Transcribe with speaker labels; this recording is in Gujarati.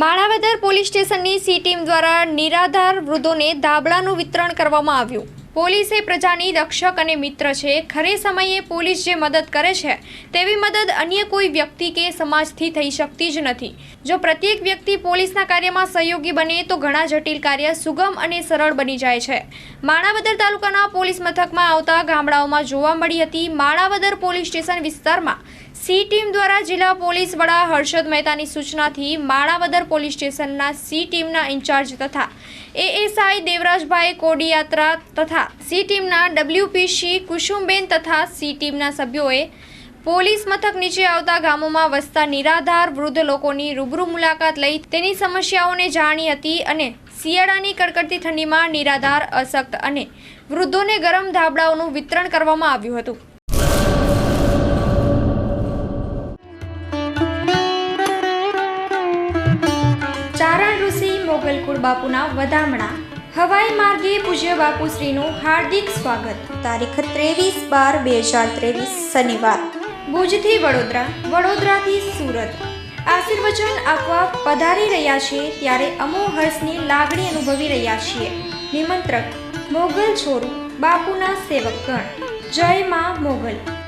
Speaker 1: માણાવદર પોલીસ સ્ટેશનની સી ટીમ દ્વારા નિરાધાર વૃદ્ધોને ધાબળાનું વિતરણ કરવામાં આવ્યું. પોલીસે પ્રજાની રક્ષક અને મિત્ર છે, ખરે સમયે પોલીસ જે મદદ કરે છે, તેવી મદદ અન્ય કોઈ વ્યક્તિ કે સમાજથી થઈ શકતી જ નથી. જો પ્રત્યેક વ્યક્તિ પોલીસના કાર્યમાં સહયોગી બને, તો ઘણા જટિલ કાર્ય સુગમ અને સરળ બની જાય છે. માણાવદર તાલુકાના પોલીસ મથકમાં આવતા ગામડાઓમાં જોવા મળી હતી માણાવદર પોલીસ સ્ટેશન વિસ્તારમાં સી ટીમ દ્વારા જિલ્લા પોલીસ વડા હર્ષદ મહેતાની સૂચનાથી માણાવદર પોલીસ સ્ટેશનના સી ટીમના ઇન્ચાર્જ તથા એએસઆઈ દેવરાજભાઈ કોડીયાત્રા તથા સી ટીમના ડબલ્યુપીસી કુસુમબેન તથા સી ટીમના સભ્યોએ પોલીસ મથક નીચે આવતા ગામોમાં વસતા નિરાધાર વૃદ્ધ લોકોની રૂબરૂ મુલાકાત લઈ તેની સમસ્યાઓને જાણી હતી અને શિયાળાની કડકડતી ઠંડીમાં નિરાધાર, અશક્ત અને વૃદ્ધોને ગરમ ધાબળાઓનું વિતરણ કરવામાં આવ્યું હતું. ઋષિ બાપુના વધામણા. હવાઈ માર્ગે પૂજ્ય બાપુશ્રીનું હાર્દિક સ્વાગત. તારીખ ત્રેવીસ બાર બે હજાર ત્રેવીસ, શનિવાર. ભુજથી વડોદરા, વડોદરાથી સુરત. આશીર્વચન આપવા પધારી રહ્યા છે ત્યારે અમો હર્ષની લાગણી અનુભવી રહ્યા છીએ. નિમંત્રક, મોગલ છોરું, બાપુના સેવકગણ. જય માં મોગલ.